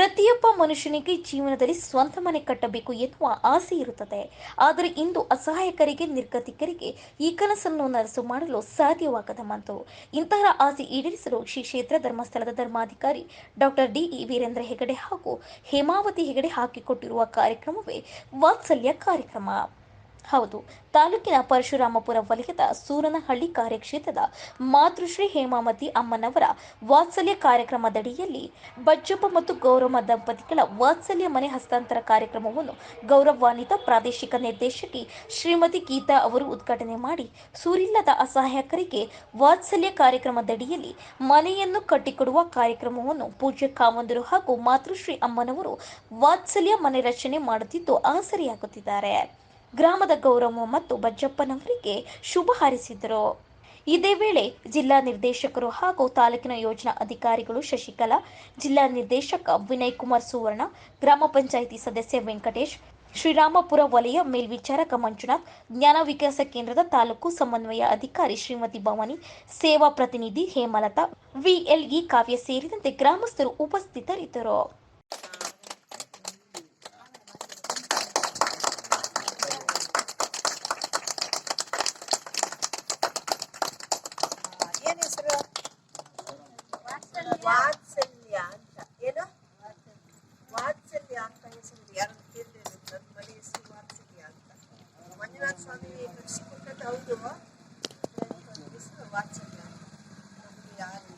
ಪ್ರತಿಯೊಬ್ಬ ಮನುಷ್ಯನಿಗೆ ಜೀವನದಲ್ಲಿ ಸ್ವಂತ ಮನೆ ಕಟ್ಟಬೇಕು ಎನ್ನುವ ಆಸೆ ಇರುತ್ತದೆ. ಆದರೆ ಇಂದು ಅಸಹಾಯಕರಿಗೆ, ನಿರ್ಗತಿಕರಿಗೆ ಈ ಕನಸನ್ನು ನನಸು ಮಾಡಲು ಸಾಧ್ಯವಾಗದ ಮಾತು. ಇಂತಹ ಆಸೆ ಈಡೇರಿಸಲು ಶ್ರೀ ಕ್ಷೇತ್ರ ಧರ್ಮಸ್ಥಳದ ಧರ್ಮಾಧಿಕಾರಿ doctor D. E. Veerendra Hegde ಹಾಗೂ ಹೇಮಾವತಿ ಹೆಗಡೆ ಹಾಕಿಕೊಟ್ಟಿರುವ ಕಾರ್ಯಕ್ರಮವೇ ವಾತ್ಸಲ್ಯ ಕಾರ್ಯಕ್ರಮ. ಹೌದು, ತಾಲೂಕಿನ ಪರಶುರಾಮಪುರ ವಲಯದ ಸೂರನಹಳ್ಳಿ ಕಾರ್ಯಕ್ಷೇತ್ರದ ಮಾತೃಶ್ರೀ ಹೇಮಾಮತಿ ಅಮ್ಮನವರ ವಾತ್ಸಲ್ಯ ಕಾರ್ಯಕ್ರಮದಡಿಯಲ್ಲಿ ಬಜ್ಜಪ್ಪ ಮತ್ತು ಗೌರಮ್ಮ ದಂಪತಿಗಳ ವಾತ್ಸಲ್ಯ ಮನೆ ಹಸ್ತಾಂತರ ಕಾರ್ಯಕ್ರಮವನ್ನು ಗೌರವಾನ್ವಿತ ಪ್ರಾದೇಶಿಕ ನಿರ್ದೇಶಕಿ ಶ್ರೀಮತಿ ಗೀತಾ ಅವರು ಉದ್ಘಾಟನೆ ಮಾಡಿ ಸೂರಿಲ್ಲದ ಅಸಹಾಯಕರಿಗೆ ವಾತ್ಸಲ್ಯ ಕಾರ್ಯಕ್ರಮದಡಿಯಲ್ಲಿ ಮನೆಯನ್ನು ಕಟ್ಟಿಕೊಡುವ ಕಾರ್ಯಕ್ರಮವನ್ನು ಪೂಜ್ಯ ಕಾಮಂದರು ಹಾಗೂ ಮಾತೃಶ್ರೀ ಅಮ್ಮನವರು ವಾತ್ಸಲ್ಯ ಮನೆ ರಚನೆ ಮಾಡುತ್ತಿದ್ದು ಆಸರಿಯಾಗುತ್ತಿದ್ದಾರೆ. ಗ್ರಾಮದ ಗೌರವ ಮತ್ತು ಬಜ್ಜಪ್ಪನವರಿಗೆ ಶುಭ ಹಾರೈಸಿದರು. ಇದೇ ವೇಳೆ ಜಿಲ್ಲಾ ನಿರ್ದೇಶಕರು ಹಾಗೂ ತಾಲೂಕಿನ ಯೋಜನಾ ಅಧಿಕಾರಿಗಳು ಶಶಿಕಲಾ, ಜಿಲ್ಲಾ ನಿರ್ದೇಶಕ ವಿನಯ್ ಕುಮಾರ್ ಸುವರ್ಣ, ಗ್ರಾಮ ಪಂಚಾಯಿತಿ ಸದಸ್ಯ ವೆಂಕಟೇಶ್, ಶ್ರೀರಾಮಪುರ ವಲಯ ಮೇಲ್ವಿಚಾರಕ ಮಂಜುನಾಥ್, ಜ್ಞಾನ ವಿಕಾಸ ಕೇಂದ್ರದ ತಾಲೂಕು ಸಮನ್ವಯ ಅಧಿಕಾರಿ ಶ್ರೀಮತಿ ಭವಾನಿ, ಸೇವಾ ಪ್ರತಿನಿಧಿ ಹೇಮಲತಾ, ವಿಎಲ್ಇ ಕಾವ್ಯ ಸೇರಿದಂತೆ ಗ್ರಾಮಸ್ಥರು ಉಪಸ್ಥಿತರಿದ್ದರು. ಏನ್ ಹೆಸರು? ವಾತ್ಸಲ್ಯ ಅಂತ. ಏನು? ವಾತ್ಸಲ್ಯ ಅಂತ ಹೆಸರು ಯಾರು ಕೇಳಿದ್ರು ನನ್ನ ಮನೆ ಹೆಸರು ವಾತ್ಸಲ್ಯ ಅಂತ. ಮಂಜುನಾಥ ಸ್ವಾಮಿ ಕಟ್ಟಿಸಿಕೊಟ್ಟದ್ದು ಹೌದು. ನನ್ನ ಹೆಸರು ವಾತ್ಸಲ್ಯ ಯಾರು